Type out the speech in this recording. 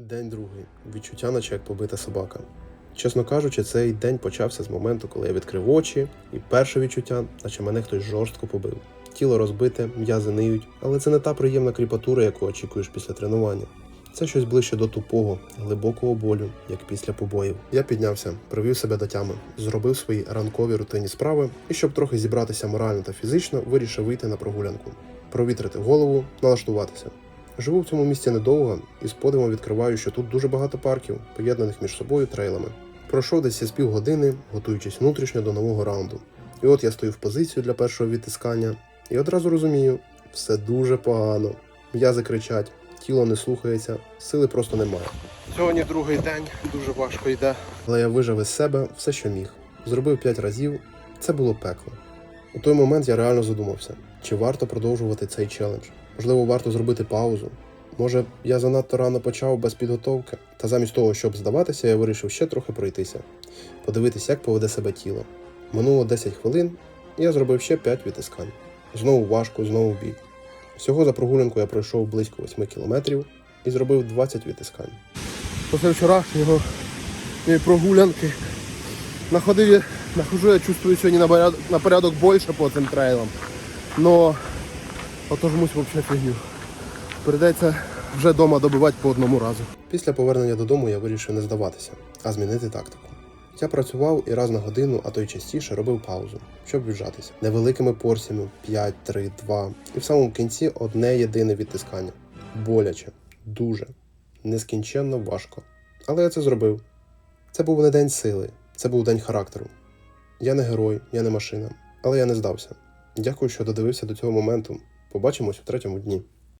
День другий. Відчуття, наче як побита собака. Чесно кажучи, цей день почався з моменту, коли я відкрив очі, і перше відчуття, наче мене хтось жорстко побив. Тіло розбите, м'язи ниють, але це не та приємна кріпатура, яку очікуєш після тренування. Це щось ближче до тупого, глибокого болю, як після побоїв. Я піднявся, привів себе до тями, зробив свої ранкові рутинні справи і, щоб трохи зібратися морально та фізично, вирішив вийти на прогулянку, провітрити голову, налаштуватися. Живу в цьому місці недовго і з подивом відкриваю, що тут дуже багато парків, поєднаних між собою трейлами. Пройшов десь із півгодини, готуючись внутрішньо до нового раунду. І от я стою в позицію для першого відтискання, і одразу розумію, все дуже погано. М'язи кричать, тіло не слухається, сили просто немає. Сьогодні другий день, дуже важко йде. Але я вижив із себе все, що міг. Зробив п'ять разів. Це було пекло. У той момент я реально задумався, чи варто продовжувати цей челендж. Можливо, варто зробити паузу. Може, я занадто рано почав без підготовки, та замість того, щоб здаватися, я вирішив ще трохи пройтися, подивитися, як поведе себе тіло. Минуло 10 хвилин, і я зробив ще 5 відтискань. Знову важко, знову в бік. Всього за прогулянку я пройшов близько 8 кілометрів і зробив 20 відтискань. Після вчорашнього прогулянки находив, я- нахожу, я чувствую сьогодні на порядок, на порядок більше по цим трейлам. Но ото жмусь взагалі фігню. Придеться вже вдома добивати по одному разу. Після повернення додому я вирішив не здаватися, а змінити тактику. Я працював і раз на годину, а то й частіше робив паузу, щоб віджатися. Невеликими порціями 5, 3, 2. І в самому кінці одне єдине відтискання. Боляче, дуже, нескінченно важко. Але я це зробив. Це був не день сили, це був день характеру. Я не герой, я не машина, але я не здався. Дякую, що додивився до цього моменту. Побачимось у третьому дні.